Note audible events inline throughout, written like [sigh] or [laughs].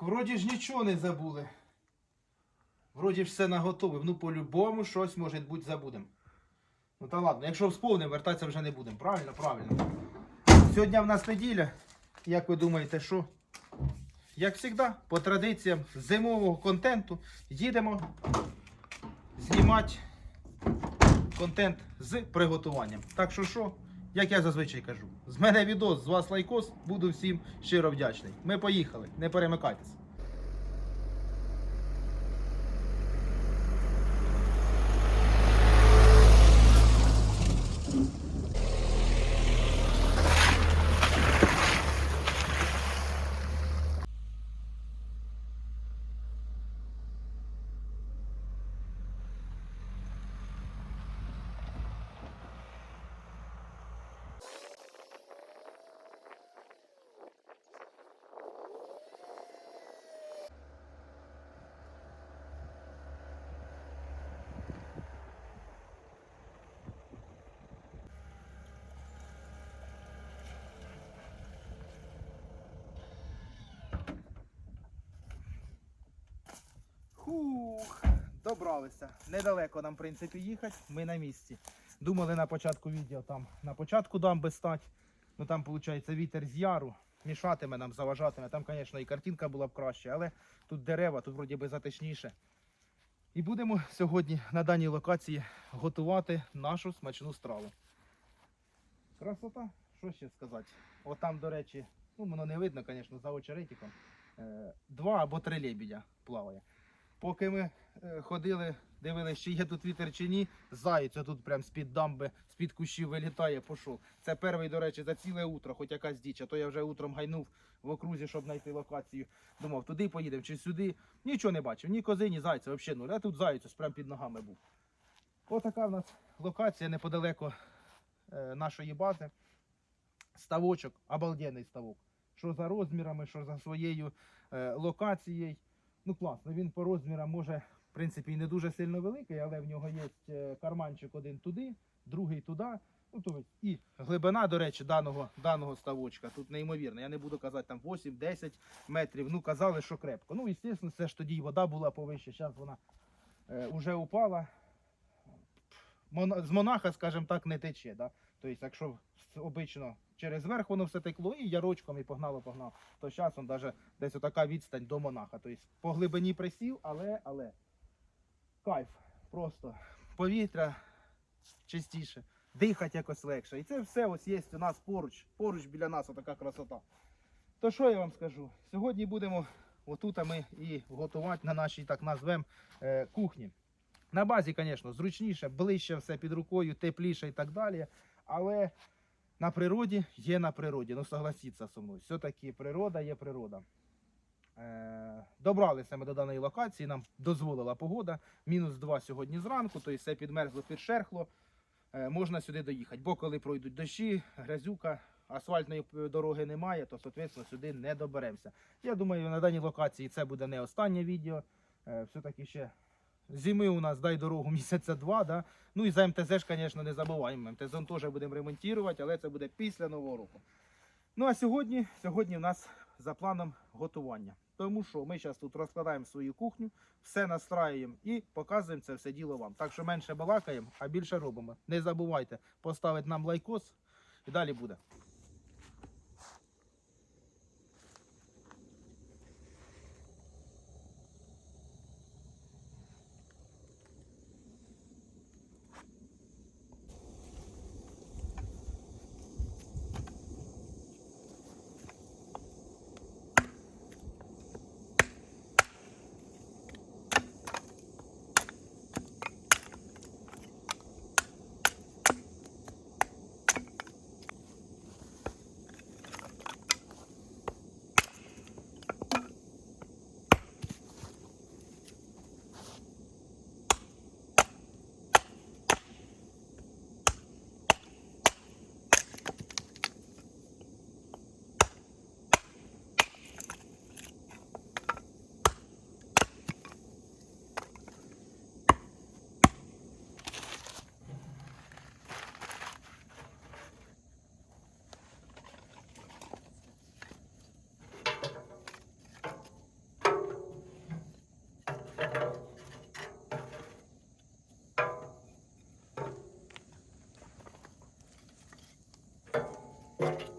Вроді ж нічого не забули. Вроді ж все наготовив. Ну, по-любому щось, може бути, забудемо. Ну та ладно, якщо вспомнимо, вертатися вже не будемо. Правильно, правильно. Сьогодні в нас неділя. Як ви думаєте, що? Як завжди, по традиціям зимового контенту їдемо знімати контент з приготуванням. Так що що, як я зазвичай кажу, з мене відос, з вас лайкос, буду всім щиро вдячний. Ми поїхали, не перемикайтеся. Хух, добралися. Недалеко нам, в принципі, їхати. Ми на місці. Думали на початку відео там на початку дамби стати. Ну там, виходить, вітер з яру. Мішатиме нам, заважатиме. Там, звісно, і картинка була б краще, але тут дерева, тут вроді би затишніше. І будемо сьогодні на даній локації готувати нашу смачну страву. Красота, що ще сказати? От там, до речі, ну воно не видно, звісно, за очеретиком. Е, Два або три лебідя плаває. Поки ми е, ходили, дивилися, чи є тут вітер чи ні, заєць тут прям з-під дамби, з-під кущів вилітає, пішов. Це перший, до речі, за ціле утро, хоч якась діч, а то я вже утром гайнув в окрузі, щоб знайти локацію. Думав, туди поїдемо чи сюди. Нічого не бачив, ні кози, ні зайця, взагалі нуль. А тут ось прям під ногами був. Отака в нас локація неподалеко е, нашої бази. Ставочок, обалденний ставок. Що за розмірами, що за своєю е, локацією. Ну класно, він по розмірам може, в принципі, і не дуже сильно великий, але в нього є е, карманчик один туди, другий туди. Ну, то і глибина, до речі, даного, даного ставочка тут неймовірна. Я не буду казати там 8-10 метрів. Ну, казали, що крепко. Ну, звісно, це ж тоді вода була повище, зараз вона е, вже упала. Мона- з монаха, скажімо так, не тече. Да? Тобто, якщо обично через верх воно все текло і ярочком і погнало, погнало, то зараз он даже десь отака відстань до монаха. Тобто по глибині присів, але, але кайф. Просто повітря чистіше, дихати якось легше. І це все ось є у нас поруч, поруч біля нас отака красота. То що я вам скажу? Сьогодні будемо отут ми і готувати на нашій, так назвемо, е, кухні. На базі, звісно, зручніше, ближче все під рукою, тепліше і так далі. Але на природі є на природі. Ну, согласіться зі мною. Все-таки природа є природа. Е, добралися ми до даної локації, нам дозволила погода. Мінус 2 сьогодні зранку, тобто все підмерзло, підшерхло. Е, можна сюди доїхати. Бо коли пройдуть дощі, грязюка, асфальтної дороги немає, то, соответственно, сюди не доберемося. Я думаю, на даній локації це буде не останнє відео. Е, все-таки ще Зими у нас дай дорогу [laughs] місяця два, да? Ну і за МТЗ ж, звісно, не забуваємо. МТЗ теж будемо ремонтувати, але це буде після Нового року. Ну а сьогодні, сьогодні в нас за планом готування. Тому що ми зараз тут розкладаємо свою кухню, все настраюємо і показуємо це все діло вам. Так що менше балакаємо, а більше робимо. Не забувайте поставити нам лайкос і далі буде. you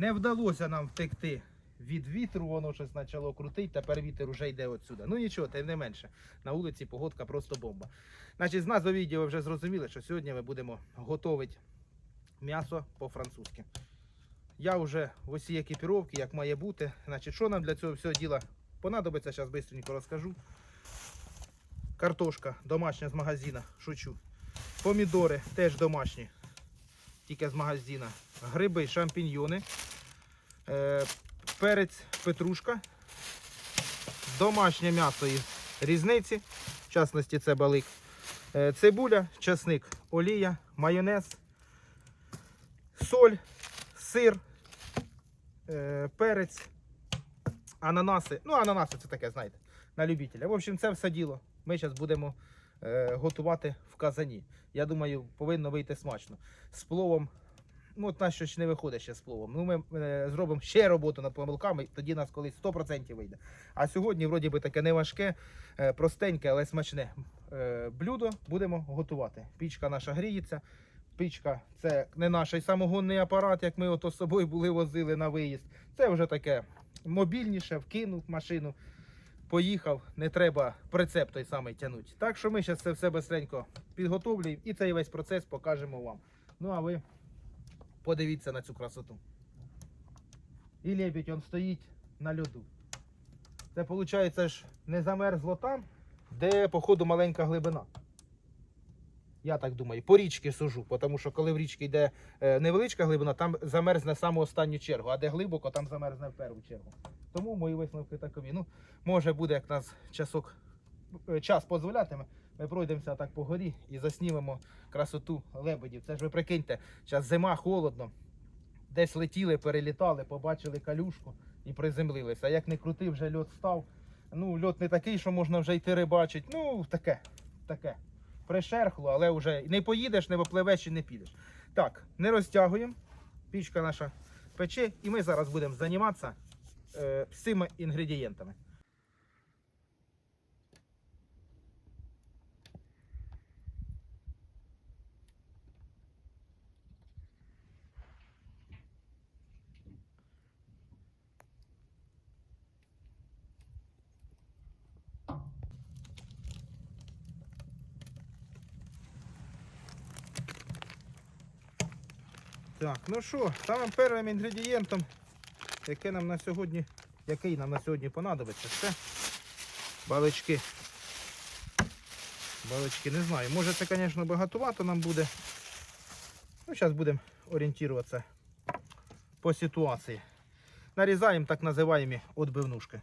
Не вдалося нам втекти від вітру, воно щось почало крутити, тепер вітер уже йде отсюди. Ну нічого, тим не менше. На вулиці погодка просто бомба. Значить, з назви відео ви вже зрозуміли, що сьогодні ми будемо готувати м'ясо по-французьки. Я вже в усій екіпіровці, як має бути. Значить, що нам для цього всього діла понадобиться, зараз швидко розкажу. Картошка домашня з магазина, шучу. Помідори теж домашні, тільки з магазина. Гриби, шампіньйони, е, перець, петрушка, домашнє м'ясо із різниці, в частності це балик, е, цибуля, часник, олія, майонез, соль, сир, е, перець, ананаси. Ну, ананаси це таке, знаєте, на любителя. В общем, це все діло. Ми зараз будемо готувати казані. Я думаю, повинно вийти смачно. З пловом, ну от нас щось не виходить ще з пловом. Ну, ми е, зробимо ще роботу над помилками, тоді нас колись 100% вийде. А сьогодні, вроді би, таке не важке, е, простеньке, але смачне е, блюдо будемо готувати. Пічка наша гріється. Пічка це не наш самогонний апарат, як ми ото з собою були возили на виїзд. Це вже таке мобільніше, вкинув машину, поїхав, не треба прицеп той самий тягнути. Так що ми зараз це все быстренько підготовлюємо і цей весь процес покажемо вам. Ну а ви подивіться на цю красоту. І лебідь он стоїть на льоду. Це виходить ж не замерзло там, де, походу, маленька глибина. Я так думаю, по річці сужу, тому що коли в річці йде е, невеличка глибина, там замерзне саме останню чергу, а де глибоко, там замерзне в першу чергу. Тому мої висновки такові. Ну, може буде, як нас часок, е, час дозволятиме, ми пройдемося так по горі і заснімемо красоту лебедів. Це ж ви прикиньте, зараз зима, холодно. Десь летіли, перелітали, побачили калюшку і приземлилися. А як не крути, вже льот став. Ну, льот не такий, що можна вже йти рибачить. Ну, таке, таке. Пришерхло, але вже не поїдеш, не попливеш і не підеш. Так, не розтягуємо. Пічка наша пече, і ми зараз будемо займатися е, цими інгредієнтами. Так, ну що, самим першим інгредієнтом, який нам на сьогодні, який нам на сьогодні понадобиться, це балички. Балички, не знаю. Може це, звісно, багатовато нам буде. Ну, зараз будемо орієнтуватися по ситуації. Нарізаємо так називаємо отбивнушки.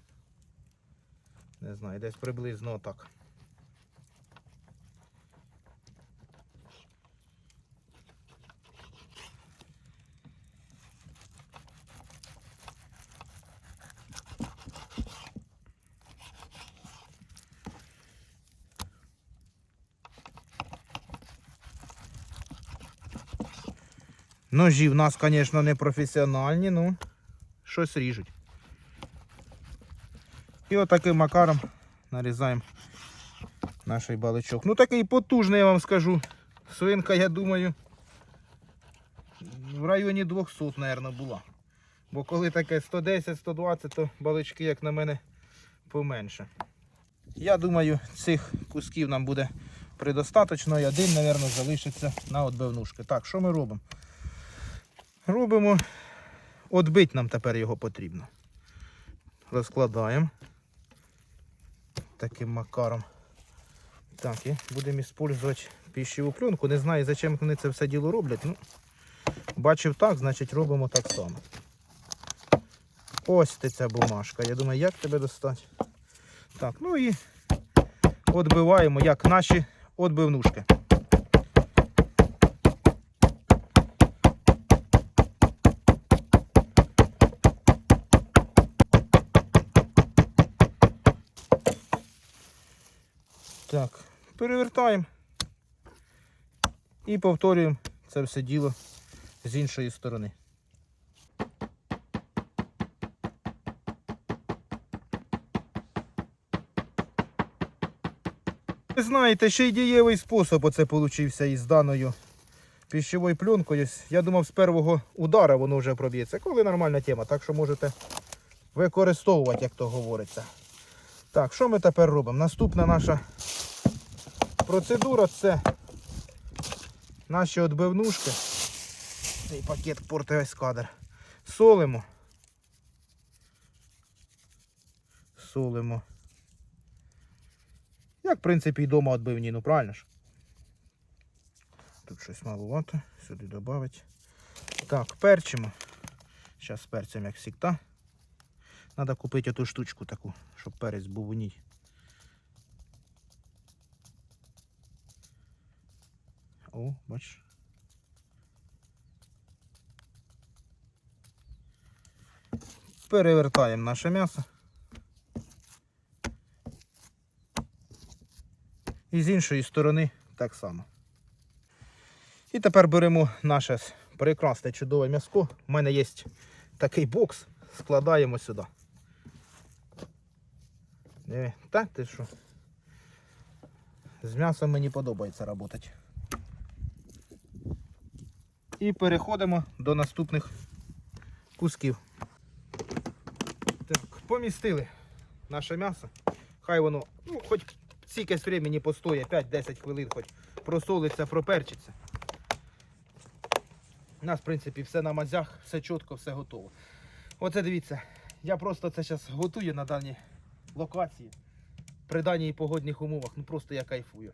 Не знаю, десь приблизно отак. Ножі в нас, звісно, не професіональні, ну щось ріжуть. І отаким макаром нарізаємо наш баличок. Ну такий потужний, я вам скажу. Свинка, я думаю, в районі 200, мабуть, була. Бо коли таке 110-120, то балички, як на мене, поменше. Я думаю, цих кусків нам буде предостаточно і один, мабуть, залишиться на отбивнушки. Так, що ми робимо? Робимо, отбить нам тепер його потрібно. Розкладаємо таким макаром. Так, і будемо використовувати пищеву пленку. Не знаю, зачем вони це все діло роблять. Ну, бачив так, значить робимо так само. Ось ти ця бумажка. Я думаю, як тебе достати? Так, ну і отбиваємо, як наші отбивнушки. Так, перевертаємо і повторюємо це все діло з іншої сторони. Ви знаєте, ще й дієвий спосіб оце получився із даною піщовою пленкою. Я думав, з першого удара воно вже проб'ється. Коли нормальна тема, так що можете використовувати, як то говориться. Так, що ми тепер робимо? Наступна наша процедура це наші відбивнушки. Цей пакет портує весь кадр. Солимо. Солимо. Як, в принципі, і вдома відбивні, ну правильно ж? Тут щось маловато, сюди додати. Так, перчимо. Зараз перцем, як завжди. Треба купити оту штучку таку, щоб перець був у ній. О, бачиш. Перевертаємо наше м'ясо. І з іншої сторони так само. І тепер беремо наше прекрасне чудове м'яско. У мене є такий бокс. Складаємо сюди. Диви, та ти що? З м'ясом мені подобається працювати. І переходимо до наступних кусків. Так, помістили наше м'ясо. Хай воно, ну, хоч стільки времени постоє, 5-10 хвилин, хоч просолиться, проперчиться. У нас, в принципі, все на мазях, все чітко, все готово. Оце дивіться, я просто це зараз готую на даній локації, при даній погодних умовах, ну просто я кайфую.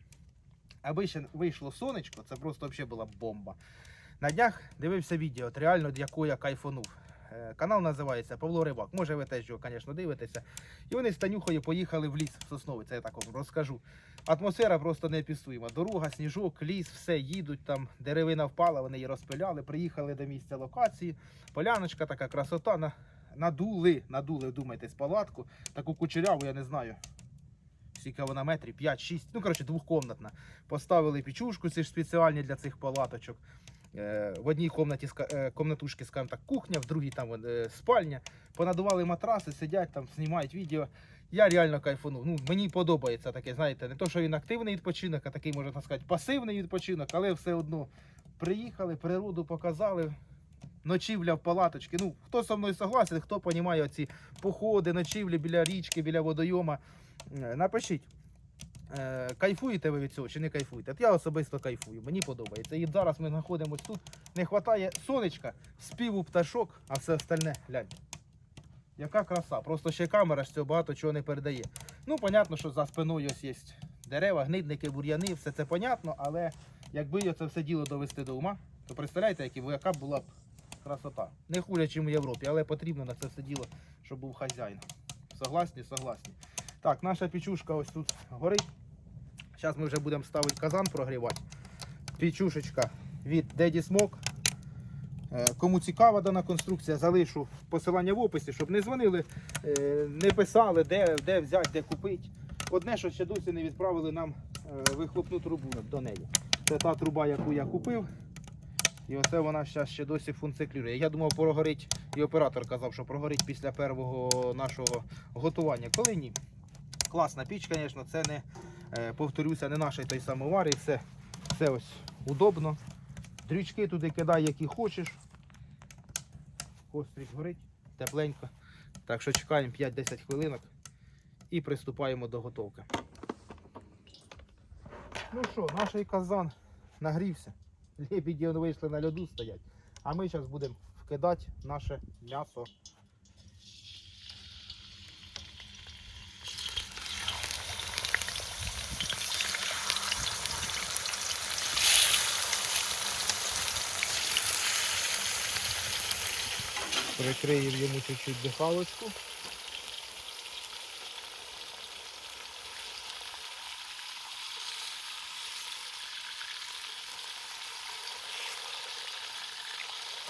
Аби ще вийшло сонечко, це просто взагалі була бомба. На днях дивився відео, от реально від якого я кайфанув. Е, Канал називається Павло Рибак. Може ви теж його, звісно, дивитеся. І вони з Танюхою поїхали в ліс в Сосновий, це я так вам розкажу. Атмосфера просто неописуєма. Дорога, сніжок, ліс, все їдуть там, деревина впала, вони її розпиляли, приїхали до місця локації. Поляночка, така красота. Надули, надули, думайте, з палатку. Таку кучеряву, я не знаю. Скільки вона метрів, 5-6, ну коротше, двохкомнатна. Поставили пічушку, ці ж спеціальні для цих палаточок. Е, В одній комнаті е, комнатушки, скажімо так, кухня, в другій там е, спальня. Понадували матраси, сидять там, знімають відео. Я реально кайфанув. Ну, мені подобається таке, знаєте, не то, що він активний відпочинок, а такий, можна сказати, пасивний відпочинок, але все одно приїхали, природу показали. Ночівля в палаточці. Ну, хто зі мною согласен, хто розуміє ці походи, ночівлі біля річки, біля водойома. Напишіть. Е, Кайфуєте ви від цього чи не кайфуєте? От я особисто кайфую, мені подобається. І зараз ми знаходимося тут. Не вистачає сонечка, співу пташок, а все остальне глянь. Яка краса. Просто ще камера ж цього багато чого не передає. Ну, понятно, що за спиною ось є дерева, гнидники, бур'яни, все це понятно, але якби це все діло довести до ума, то представляєте, яка була б красота. Не хуже, ніж в Європі, але потрібно на це все діло, щоб був хазяїн. Согласні, согласні. Так, наша пічушка ось тут горить. Зараз ми вже будемо ставити казан прогрівати. Пічушечка від Daddy Smoke. Е, Кому цікава дана конструкція, залишу посилання в описі, щоб не дзвонили, е, не писали, де, де взяти, де купити. Одне, що ще досі не відправили нам е, вихлопну трубу до неї. Це та труба, яку я купив. І оце вона зараз ще досі функціонує. Я думав, прогорить, і оператор казав, що прогорить після першого нашого готування. Коли ні. Класна піч, звісно, це не, е, повторюся, не наш той самовар, все, все ось удобно. Дрючки туди кидай, які хочеш. Кострик горить, тепленько. Так що чекаємо 5-10 хвилинок і приступаємо до готовки. Ну що, наш казан нагрівся. Лебеді вийшли на льоду стоять. А ми зараз будемо вкидати наше м'ясо. Прикриємо йому чуть-чуть дихалочку.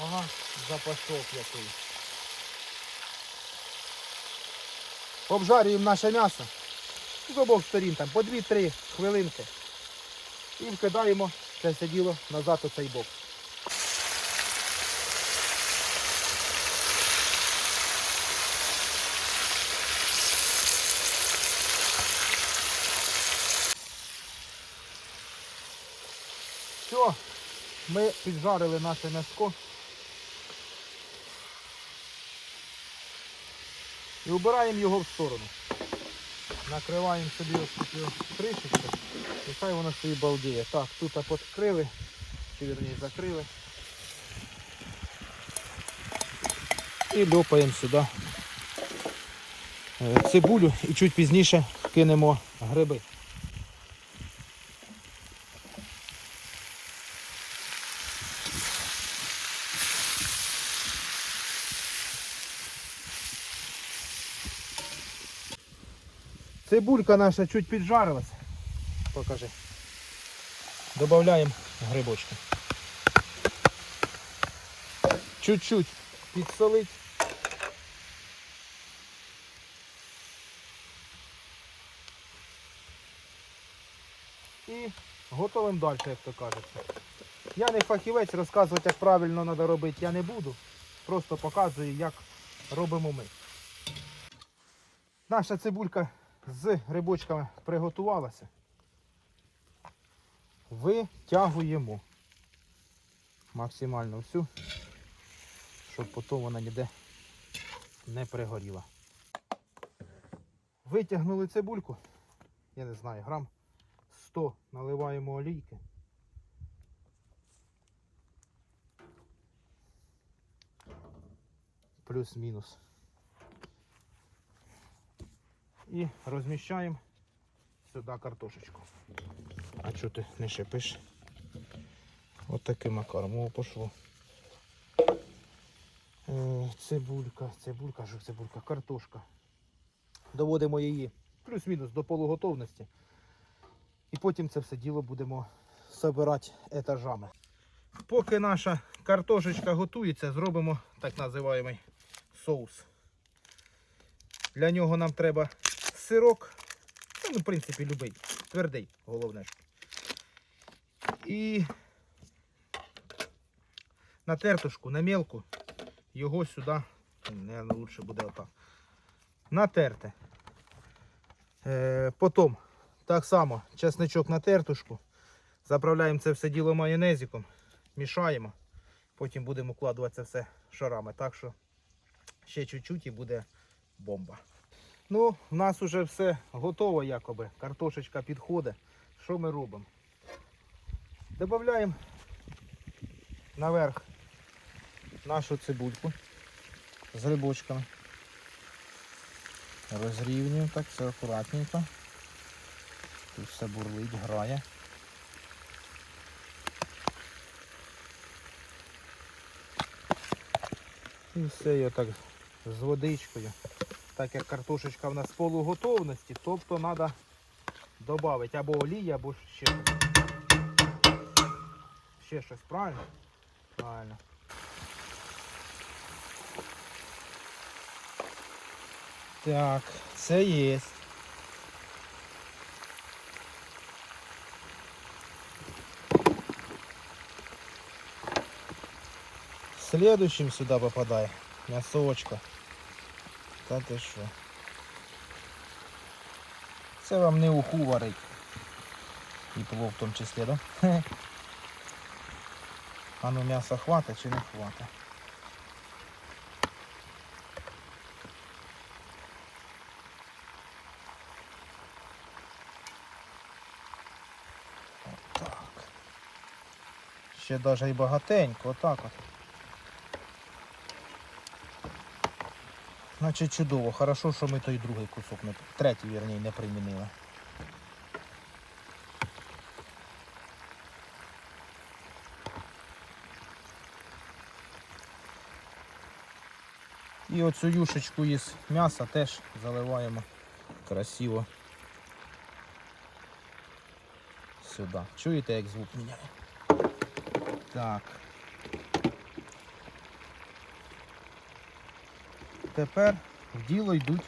Ага, запашок який. Обжарюємо наше м'ясо з обох сторін, там по 2-3 хвилинки. І вкидаємо це діло назад у цей бок. Все, Ми піджарили наше м'яско. І убираємо його в сторону. Накриваємо собі ось таку кришечку. І хай воно собі балдіє. Так, тут підкрили, чи вірніше закрили. І льопаємо сюди е, цибулю і чуть пізніше кинемо гриби. Цибулька наша чуть піджарилась. Покажи. Добавляємо грибочки. Чуть-чуть підсолить. І готовим далі, як то кажеться. Я не фахівець, розказувати, як правильно треба робити, я не буду. Просто показую, як робимо ми. Наша цибулька з грибочками приготувалася. Витягуємо максимально всю, щоб потім вона ніде не пригоріла. Витягнули цибульку, я не знаю, грам 100 наливаємо олійки. Плюс-мінус. І розміщаємо сюди картошечку. А чого ти не шипиш? От таким макаром. О, пошло. Е, цибулька, цибулька, що цибулька, картошка. Доводимо її плюс-мінус до полуготовності. І потім це все діло будемо собирати етажами. Поки наша картошечка готується, зробимо так називаємий соус. Для нього нам треба сирок, ну, в принципі, любий, твердий, головне. І на тертушку, на мелку, його сюди, мабуть, лучше буде отак. Натерте. Е, потім так само чесничок на тертушку. Заправляємо це все діло майонезиком, мішаємо. Потім будемо вкладувати це все шарами. Так що ще чуть-чуть і буде бомба. Ну, в нас вже все готово якоби. Картошечка підходить. Що ми робимо? Додаємо наверх нашу цибульку з грибочками. Розрівнюємо так, все акуратненько. Тут все бурлить, грає. І все я так з водичкою. Так як картошечка в нас в полуготовності, тобто треба додати або олії, або ще. Ще щось, правильно? Правильно. Так, це є. Следующим сюда попадає м'ясочка. Та ти що? Це вам не уху варить. І плов в тому числі, да? [laughs] А ну м'яса хватить чи не хватить? Ще навіть і багатенько, отак от. Значить чудово, хорошо, що ми той другий кусок, третій, вірні, не примінили. І оцю юшечку із м'яса теж заливаємо красиво сюди. Чуєте, як звук міняє? Так. Тепер в діло йдуть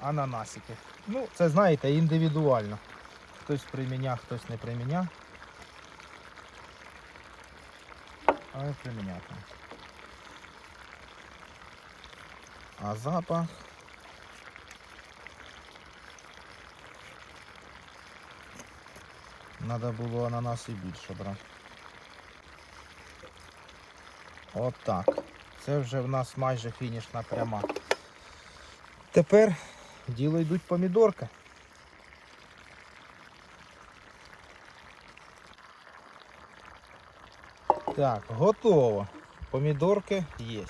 ананасики. Ну, це знаєте, індивідуально. Хтось приміня, хтось не приміня. Але приміняти. А запах. Надо було ананас і більше брати. Отак. Це вже в нас майже фінішна пряма. Тепер діло йдуть помідорки. Так, готово. Помідорки є.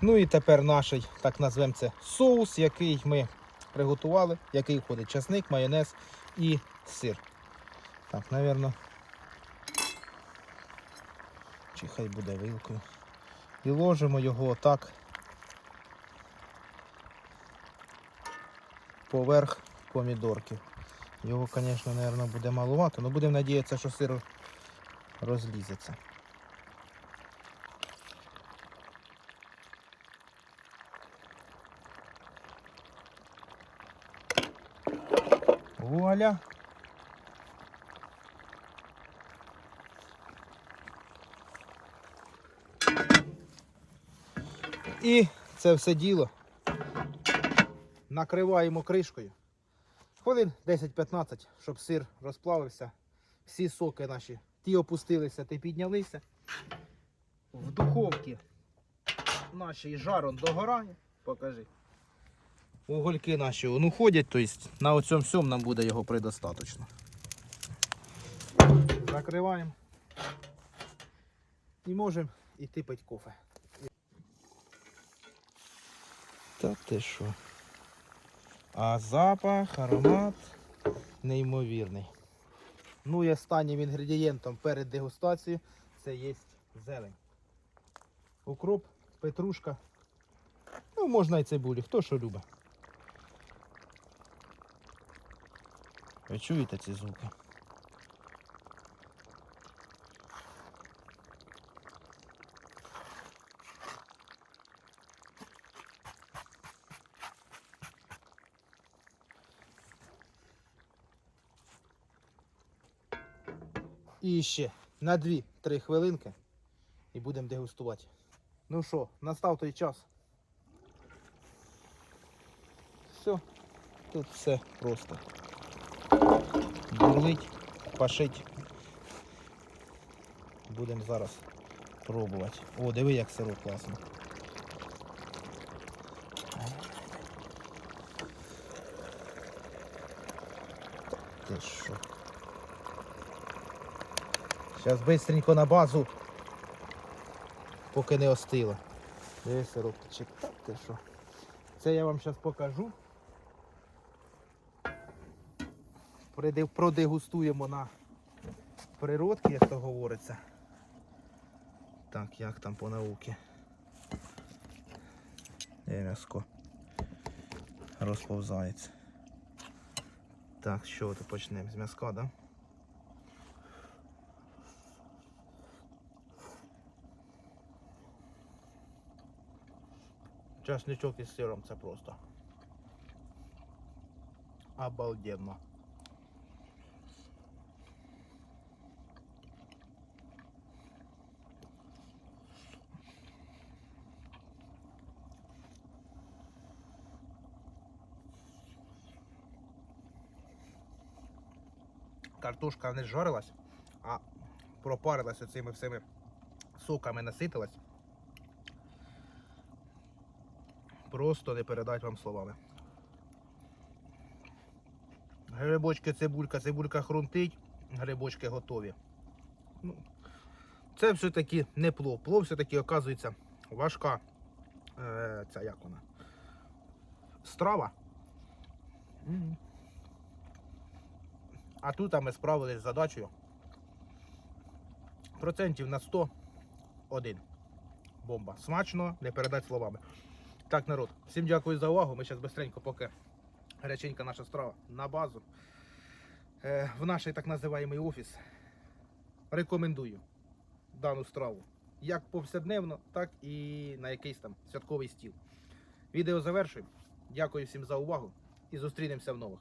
Ну і тепер наш, так назвемо це, соус, який ми приготували, який входить часник, майонез і сир. Так, напевно. Чи хай буде вилкою. І ложимо його отак поверх помідорки. Його, звісно, мабуть, буде маловато, але будемо сподіватися, що сир розлізеться. Вуаля! І це все діло накриваємо кришкою. Хвилин 10-15, щоб сир розплавився. Всі соки наші ті опустилися, ті піднялися. В духовці наші жаром догорає. Покажи. Угольки наші он уходять, тобто на оцьому всьому нам буде його предостаточно. Закриваємо. І можемо іти пити кофе. Та ти що? А запах, аромат неймовірний. Ну і останнім інгредієнтом перед дегустацією це є зелень. Укроп, петрушка. Ну, можна і цибулі, хто що любить. Ви чуєте ці звуки? І ще на 2-3 хвилинки і будемо дегустувати. Ну що, настав той час. Все, тут все просто. Бурлить, пашить. Будемо зараз пробувати. О, диви, як сироп класно. Ти що? Зараз швидко на базу, поки не остило. Диви сироп. Так ти що? Це я вам зараз покажу. Продегустуємо на природки, як то говориться. Так, як там по науці. М'яско розповзається. Так, що то почнемо? З м'яска, так? Да? Часничок із сиром це просто. Обалденно. Картошка не жарилась, а пропарилася цими всіми соками, наситилась. Просто не передать вам словами. Грибочки, цибулька, цибулька хрумтить, грибочки готові. Ну, це все-таки не плов. Плов все-таки, оказується, важка. Е, ця як вона? Страва. А тут ми справились з задачею. Процентів на 101. Бомба. Смачно, не передать словами. Так, народ, всім дякую за увагу. Ми зараз швидко, поки гаряченька наша страва на базу. Е, в наш так називаємо офіс. Рекомендую дану страву. Як повсякдневно, так і на якийсь там святковий стіл. Відео завершуємо. Дякую всім за увагу і зустрінемося в нових.